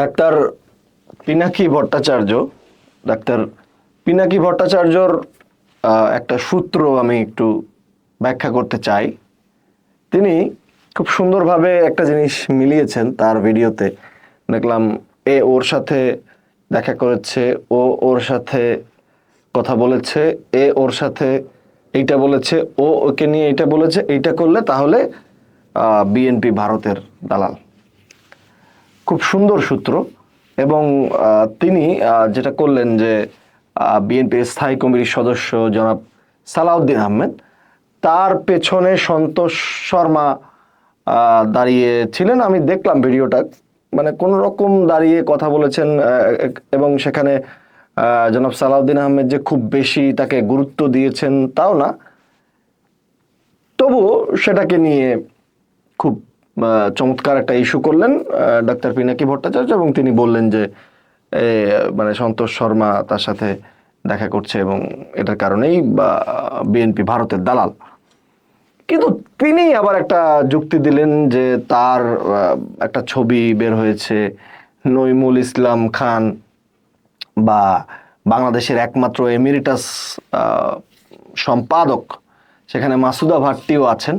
Doctor Pinaki Bhattacharya, ডাক্তার পিনাকি ভট্টাচার্যর একটা সূত্র আমি একটু ব্যাখ্যা করতে চাই। তিনি খুব সুন্দরভাবে একটা জিনিস মিলিয়েছেন তার ভিডিওতে। দেখলাম এ ওর সাথে দেখা করেছে, ও ওর সাথে কথা বলেছে, এ ওর সাথে এইটা বলেছে, ও ওকে নিয়ে এইটা বলেছে, এইটা করলে তাহলে বিএনপি ভারতের দালাল। খুব সুন্দর সূত্র এবং তিনি যেটা করলেন যে বিএনপির স্থায়ী কমিটির সদস্য জনাব সালাউদ্দিন আহমেদ। তার পেছনে সন্তোষ শর্মা আহ, দাঁড়িয়ে ছিলেন আমি দেখলাম ভিডিওটা। মানে কোন রকম দাঁড়িয়ে কথা বলেছেন এবং সেখানে জনাব সালাউদ্দিন আহমেদ যে খুব বেশি তাকে গুরুত্ব দিয়েছেন তাও না। তবুও সেটাকে নিয়ে খুব চমৎকার একটা ইস্যু করলেন ডাক্তার পিনাকি ভট্টাচার্য এবং তিনি বললেন যে মানে সন্তোষ শর্মা তার সাথে দেখা করছে এবং এটার কারণেই বিএনপি ভারতের দালাল। কিন্তু তিনি আবার একটা যুক্তি দিলেন যে তার একটা ছবি বের হয়েছে নইমুল ইসলাম খান বা বাংলাদেশের একমাত্র এমিরিটাস সম্পাদক, সেখানে মাসুদা ভাট্টিও আছেন।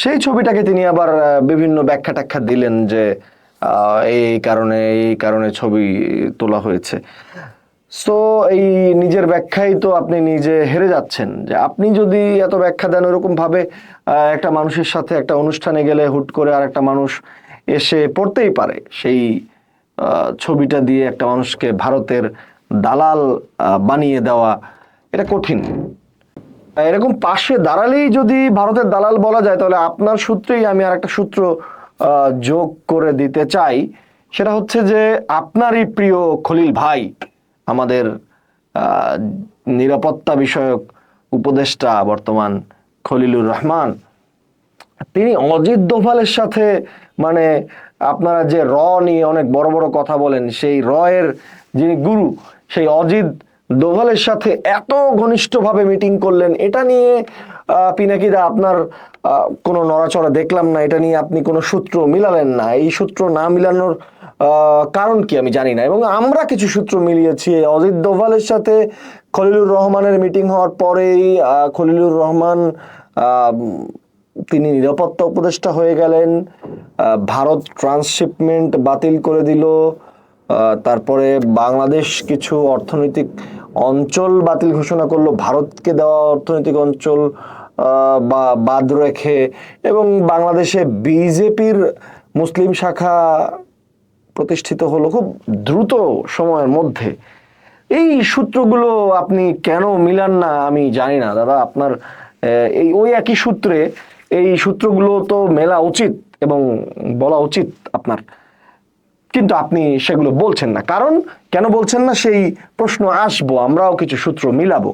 সেই ছবিটাকে তিনি আবার বিভিন্ন ব্যাখ্যা ট্যাখ্যা দিলেন যে এই কারণে এই কারণে ছবি তোলা হয়েছে। সো এই নিজের ব্যাখ্যাই তো আপনি নিজে হেরে যাচ্ছেন যে আপনি যদি এত ব্যাখ্যা দেন ওরকম ভাবে একটা মানুষের সাথে একটা অনুষ্ঠানে গেলে হুট করে আর একটা মানুষ এসে পড়তেই পারে। সেই ছবিটা দিয়ে একটা মানুষকে ভারতের দালাল বানিয়ে দেওয়া এটা কঠিন। এরকম পাশে দাঁড়ালেই যদি ভারতের দালাল বলা যায়, তাহলে আপনার সূত্রেই আমি আর একটা সূত্র যোগ করে দিতে চাই। সেটা হচ্ছে যে, আপনারই প্রিয় খলিল ভাই, আমাদের নিরাপত্তা বিষয়ক উপদেষ্টা বর্তমান খলিলুর রহমান, তিনি অজিত দোভালের সাথে মানে আপনারা যে র নিয়ে অনেক বড় বড় কথা বলেন, সেই র এর যিনি গুরু, সেই অজিত দোভালের সাথে এত ঘনিষ্ঠভাবে মিটিং করলেন, এটা নিয়ে পিনাকিদা আপনার কোনো নড়াচড়া দেখলাম না, এটা নিয়ে আপনি কোনো সূত্র মিলালেন না। এই সূত্র না মিলানোর কারণ কি আমি জানি না। এবং আমরা কিছু সূত্র মিলিয়েছি, অজিত দোভালের সাথে খলিলুর রহমানের মিটিং হওয়ার পরেই খলিলুর রহমান তিনি নিরাপত্তা উপদেষ্টা হয়ে গেলেন ভারত ট্রান্সশিপমেন্ট বাতিল করে দিল তারপরে বাংলাদেশ কিছু অর্থনৈতিক অঞ্চল বাতিল ঘোষণা করল, ভারতকে দেওয়া অর্থনৈতিক অঞ্চল বা বাদ রেখে, এবং বাংলাদেশে বিজেপির মুসলিম শাখা প্রতিষ্ঠিত হলো খুব দ্রুত সময়ের মধ্যে। এই সূত্রগুলো আপনি কেন মিলান না আমি জানি না, দাদা, আপনার এই, ওই একই সূত্রে, এই সূত্রগুলো তো মেলা উচিত এবং বলা উচিত আপনার। কিন্তু আপনি সেগুলো বলছেন না। কারণ কেন বলছেন না? সেই প্রশ্ন আসব, আমরাও কিছু সূত্র মিলাবো।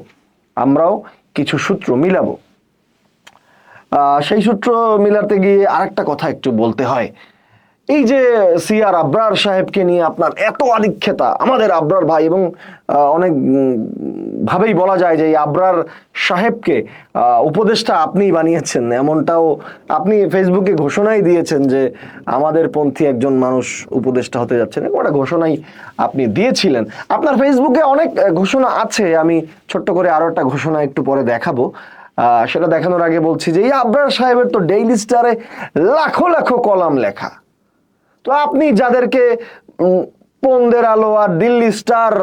আমরাও কিছু সূত্র মিলাবো। সেই সূত্র মিলাতে গিয়ে আরেকটা কথা একটু বলতে হয়। এই যে সিআর আব্রার সাহেবকে নিয়ে আপনার এত আদিক্ষেতা আমাদের আবরার ভাই এবং অনেক ভাবেই বলা যায় যে এই আবরার সাহেবকে আহ, উপদেষ্টা আপনিই বানিয়েছেন। এমনটাও আপনি ফেসবুকে ঘোষণাই দিয়েছেন যে আমাদের পন্থী একজন মানুষ উপদেষ্টা হতে যাচ্ছেন এরকম একটা ঘোষণাই আপনি দিয়েছিলেন। আপনার ফেসবুকে অনেক ঘোষণা আছে। আমি ছোট্ট করে আরও একটা ঘোষণা একটু পরে দেখাবো। সেটা দেখানোর আগে বলছি যে এই আব্রার সাহেবের তো ডেইলি স্টারে লাখো লাখো কলাম লেখা। তো আপনি যাদেরকে পন্দের আলো আর দিল্লি স্টার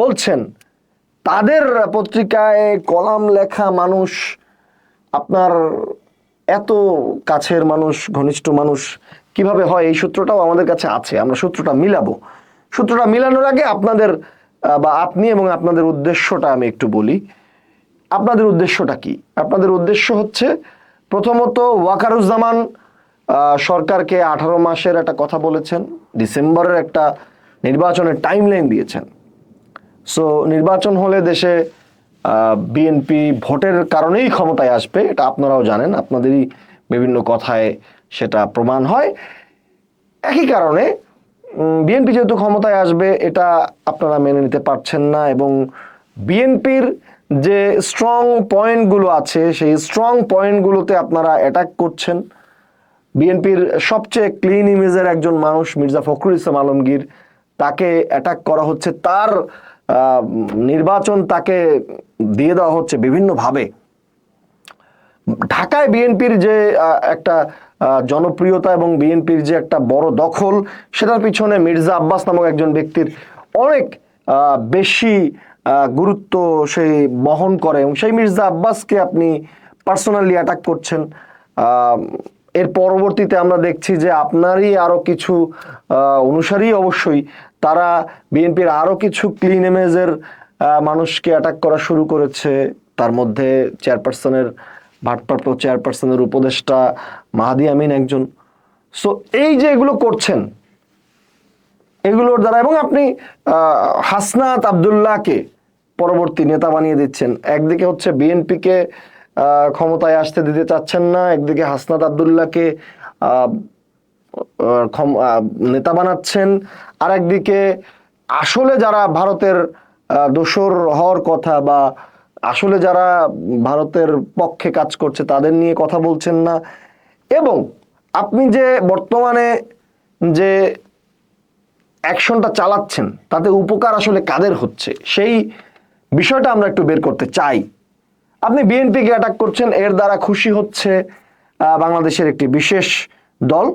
বলছেন, তাদের পত্রিকায় কলাম লেখা মানুষ, আপনার এত কাছের মানুষ, ঘনিষ্ঠ মানুষ, কীভাবে হয়? এই সূত্রটাও আমাদের কাছে আছে, আমরা সূত্রটা মিলাবো। সূত্রটা মিলানোর আগে আপনাদের বা আপনি এবং আপনাদের উদ্দেশ্যটা আমি একটু বলি। আপনাদের উদ্দেশ্যটা কি? আপনাদের উদ্দেশ্য হচ্ছে, প্রথমত ওয়াকারুজ্জামান সরকারকে আঠারো মাসের একটা কথা বলেছেন, ডিসেম্বরের একটা নির্বাচনের টাইম লাইন দিয়েছেন। সো নির্বাচন হলে দেশে বিএনপি ভোটের কারণেই ক্ষমতায় আসবে, এটা আপনারাও জানেন, আপনাদেরই বিভিন্ন কথায় সেটা প্রমাণ হয়। একই কারণে বিএনপি যেহেতু ক্ষমতায় আসবে, এটা আপনারা মেনে নিতে পারছেন না এবং বিএনপির যে স্ট্রং পয়েন্টগুলো আছে, সেই স্ট্রং পয়েন্টগুলোতে আপনারা অ্যাটাক করছেন। বিএনপির সবচেয়ে ক্লিন ইমেজের একজন মানুষ মির্জা ফখরুল ইসলাম আলমগীর, তাকে অ্যাটাক করা হচ্ছে, তার নির্বাচন তাকে দিয়ে দেওয়া হচ্ছে বিভিন্নভাবে। ঢাকায় বিএনপির যে একটা জনপ্রিয়তা এবং বিএনপির যে একটা বড় দখল, সেটার পিছনে মির্জা আব্বাস নামক একজন ব্যক্তির অনেক বেশি গুরুত্ব সেই বহন করে এবং সেই মির্জা আব্বাসকে আপনি পার্সোনালি অ্যাটাক করছেন। এর পরবর্তীতে আমরা দেখছি যে আপনারই আরও কিছু অনুসারী অবশ্যই তারা বিএনপির আরও কিছু ক্লিন ইমেজের মানুষকে অ্যাটাক করা শুরু করেছে। তার মধ্যে চেয়ারপারসনের ভারপ্রাপ্ত চেয়ারপারসনের উপদেষ্টা মাহাদি আমিন একজন। সো এই যে এগুলো করছেন, এগুলোর দ্বারা এবং আপনি হাসনাত আবদুল্লাহকে পরবর্তী নেতা বানিয়ে দিচ্ছেন। একদিকে হচ্ছে বিএনপিকে ক্ষমতায় আসতে দিতে চাচ্ছেন না। একদিকে হাসনাত আবদুল্লাহকে নেতা বানাচ্ছেন। আর একদিকে আসলে যারা ভারতের দোসর হওয়ার কথা বা আসলে যারা ভারতের পক্ষে কাজ করছে তাদের নিয়ে কথা বলছেন না। এবং আপনি যে বর্তমানে যে অ্যাকশনটা চালাচ্ছেন, তাতে উপকার আসলে কাদের হচ্ছে, সেই বিষয়টা আমরা একটু বের করতে চাই। আপনি বিএনপিকে অ্যাটাক করছেন, এর দ্বারা খুশি হচ্ছে বাংলাদেশের একটি বিশেষ দল,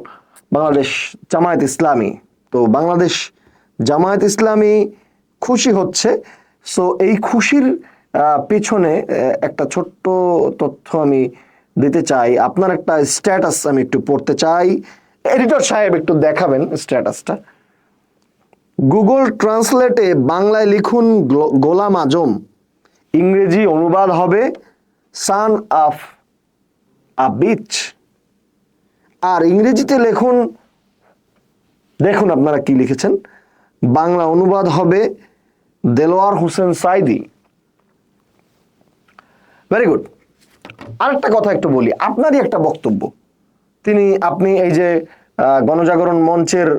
বাংলাদেশ জামায়াত ইসলামী। তো বাংলাদেশ জামায়াত ইসলামী খুশি হচ্ছে। সো এই খুশির পিছনে একটা ছোট্ট তথ্য আমি দিতে চাই। আপনার একটা স্ট্যাটাস আমি একটু পড়তে চাই। এডিটর সাহেব একটু দেখাবেন স্ট্যাটাসটা গুগল ট্রান্সলেটে বাংলায় লিখুন গ্লো- গোলাম আজম। ইংরেজি অনুবাদ হবে সান অফ আ বিচ আর ইংরেজিতে লিখুন, দেখুন আপনারা কি লিখেছেন। বাংলা অনুবাদ হবে দেলোয়ার হোসেন সাইদি। ভেরি গুড আরেকটা কথা একটু বলি, আপনারই একটা বক্তব্য। তিনি, আপনি এই যে গণজাগরণ মঞ্চের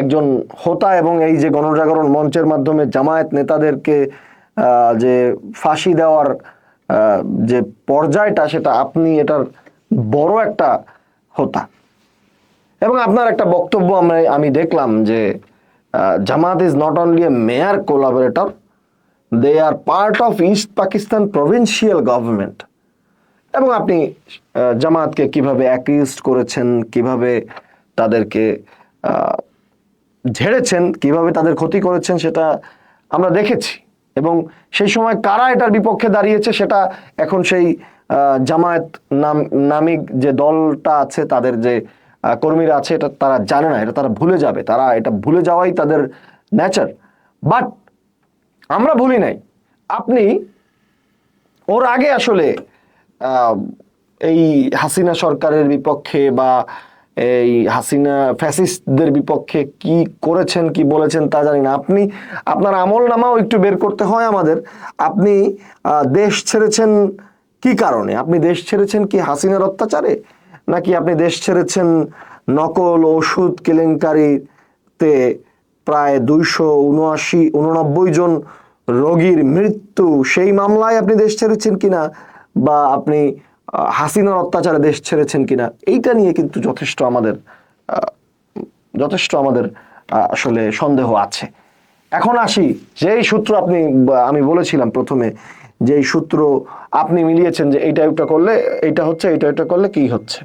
একজন হোতা এবং এই যে গণজাগরণ মঞ্চের মাধ্যমে জামায়াত নেতাদেরকে যে ফাঁসি দেওয়ার যে পর্যায়টা, সেটা আপনি এটার বড় একটা হোতা। এবং আপনার একটা বক্তব্য আমরা, আমি দেখলাম যে Jamaat is not only a mere collaborator, they are part of East Pakistan provincial government. এবং আপনি জামাতকে কীভাবে অ্যাকিউজড করেছেন, কীভাবে তাদেরকে ঝেড়েছেন, কীভাবে তাদের ক্ষতি করেছেন, সেটা আমরা দেখেছি। এবং সেই সময় কারা এটার বিপক্ষে দাঁড়িয়েছে সেটা এখন সেই জামায়াত নাম নামিক যে দলটা আছে, তাদের যে কর্মীরা আছে, এটা তারা জানে না, এটা তারা ভুলে যাবে। তারা এটা ভুলে যাওয়াই তাদের নেচার বাট আমরা ভুলি নাই। আপনি ওর আগে আসলে এই হাসিনা সরকারের বিপক্ষে বা এই হাসিনা ফ্যাসিস্টদের বিপক্ষে কি করেছেন, কি বলেছেন তা জানি না। আপনি, আপনার আমল নামাও একটু বের করতে হয় আমাদের। আপনি দেশ ছেড়েছেন কি কারণে? আপনি দেশ ছেড়েছেন কি হাসিনার অত্যাচারে? নাকি আপনি দেশ ছেড়েছেন নকল ওষুধ কেলেঙ্কারিতে প্রায় দুইশো উনআশি, উননব্বই জন রোগীর মৃত্যু সেই মামলায় আপনি দেশ ছেড়েছেন কিনা? বা আপনি হাসিনার অত্যাচারে দেশ ছেড়েছেন কিনা, এইটা নিয়ে কিন্তু যথেষ্ট আমাদের যথেষ্ট আমাদের আসলে সন্দেহ আছে। এখন আসি, যেই সূত্র আপনি, আমি বলেছিলাম প্রথমে, যেই সূত্র আপনি মিলিয়েছেন যে এইটা ওইটা করলে, এইটা হচ্ছে, এইটা ওইটা করলে কি হচ্ছে?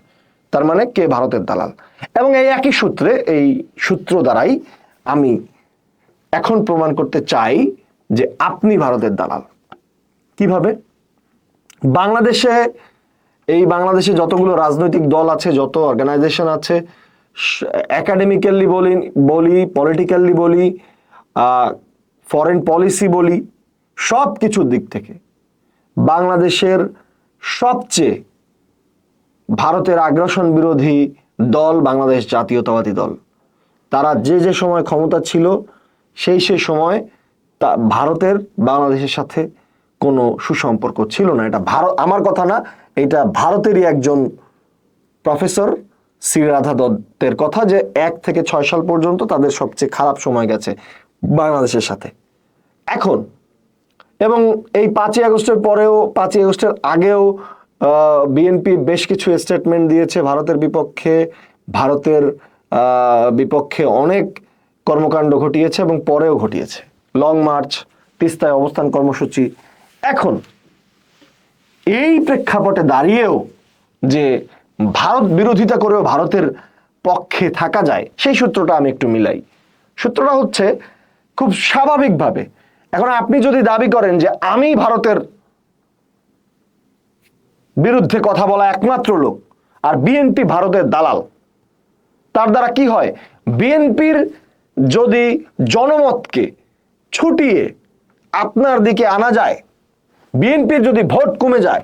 তার মানে কে ভারতের দালাল? এবং এই একই সূত্রে, এই সূত্র দ্বারাই আমি এখন প্রমাণ করতে চাই যে আপনি ভারতের দালাল। কীভাবে? বাংলাদেশে এই বাংলাদেশে যতগুলো রাজনৈতিক দল আছে, যত অর্গানাইজেশন আছে একাডেমিক্যালি বলি বলি পলিটিক্যালি বলি ফরেন পলিসি বলি সব কিছুর দিক থেকে বাংলাদেশের সবচেয়ে ভারতের আগ্রাসন বিরোধী দল বাংলাদেশ জাতীয়তাবাদী দল। তারা যে যে সময় ক্ষমতা ছিল, সেই সেই সময় তা ভারতের বাংলাদেশের সাথে কোনো সুসম্পর্ক ছিল না। এটা ভারত আমার কথা না, এটা ভারতেরই একজন প্রফেসর শ্রী রাধা দত্তের কথা যে এক থেকে ছয় সাল পর্যন্ত তাদের সবচেয়ে খারাপ সময় গেছে বাংলাদেশের সাথে। এখন, এবং এই পাঁচই আগস্টের পরেও, পাঁচই আগস্টের আগেও বিএনপি বেশ কিছু স্টেটমেন্ট দিয়েছে ভারতের বিপক্ষে। ভারতের বিপক্ষে অনেক কর্মকাণ্ড ঘটিয়েছে এবং পরেও ঘটিয়েছে। লং মার্চ তিস্তায় অবস্থান কর্মসূচি এখন, এই প্রেক্ষাপটে দাঁড়িয়েও যে ভারত বিরোধিতা করেও ভারতের পক্ষে থাকা যায়, সেই সূত্রটা আমি একটু মিলাই। সূত্রটা হচ্ছে, খুব স্বাভাবিকভাবে, এখন আপনি যদি দাবি করেন যে আমি ভারতের বিরুদ্ধে কথা বলা একমাত্র লোক, আর বিএনপি ভারতের দালাল, তার দ্বারা কি হয়? বিএনপির যদি জনমতকে ছুটিয়ে আপনার দিকে আনা যায় বিএনপির যদি ভোট কমে যায়,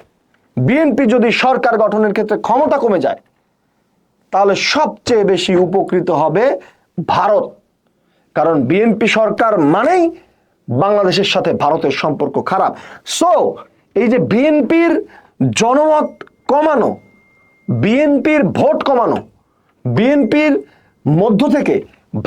বিএনপি যদি সরকার গঠনের ক্ষেত্রে ক্ষমতা কমে যায়, তাহলে সবচেয়ে বেশি উপকৃত হবে ভারত। কারণ বিএনপি সরকার মানেই বাংলাদেশের সাথে ভারতের সম্পর্ক খারাপ। সো এই যে বিএনপির জনমত কমানো, বিএনপির ভোট কমানো, বিএনপির মধ্য থেকে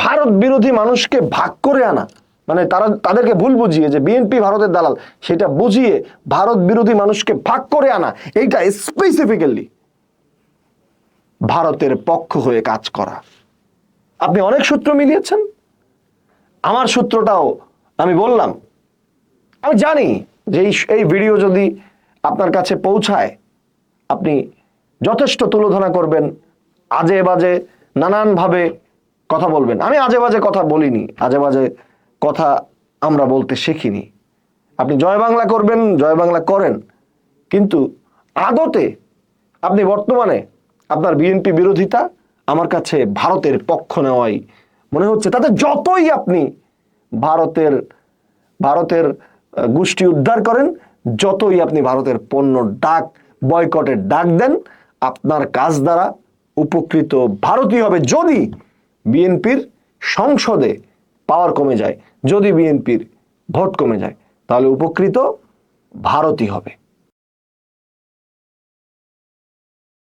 ভারত বিরোধী মানুষকে ভাগ করে আনা মানে তারা তাদেরকে ভুল বুঝিয়ে যে বিএনপি ভারতের দালাল, সেটা বুঝিয়ে ভারত বিরোধী মানুষকে ভাগ করে আনা, এইটা স্পেসিফিক্যালি ভারতের পক্ষ হয়ে কাজ করা। আপনি অনেক সূত্র মিলিয়েছেন। আমার সূত্রটাও আমি বললাম। আমি জানি যে এই ভিডিও যদি আপনার কাছে পৌঁছায়, আপনি যথেষ্ট তুলোধনা করবেন আজে বাজে নানানভাবে কথা বলবেন। আমি আজে বাজে কথা বলিনি আজে বাজে কথা আমরা বলতে শিখিনি। আপনি জয় বাংলা করবেন, জয় বাংলা করেন। কিন্তু আদতে আপনি বর্তমানে আপনার বিএনপি বিরোধিতা আমার কাছে ভারতের পক্ষ নেওয়াই মনে হচ্ছে। তাতে যতই আপনি ভারতের ভারতের গোষ্ঠী উদ্ধার করেন, যতই আপনি ভারতের পণ্য ডাক বয়কটের ডাক দেন, আপনার কাজ দ্বারা উপকৃত ভারতই হবে যদি বিএনপির সংসদে পাওয়ার কমে যায়। যদি বিএনপির ভোট কমে যায় তাহলে উপকৃত ভারতই হবে।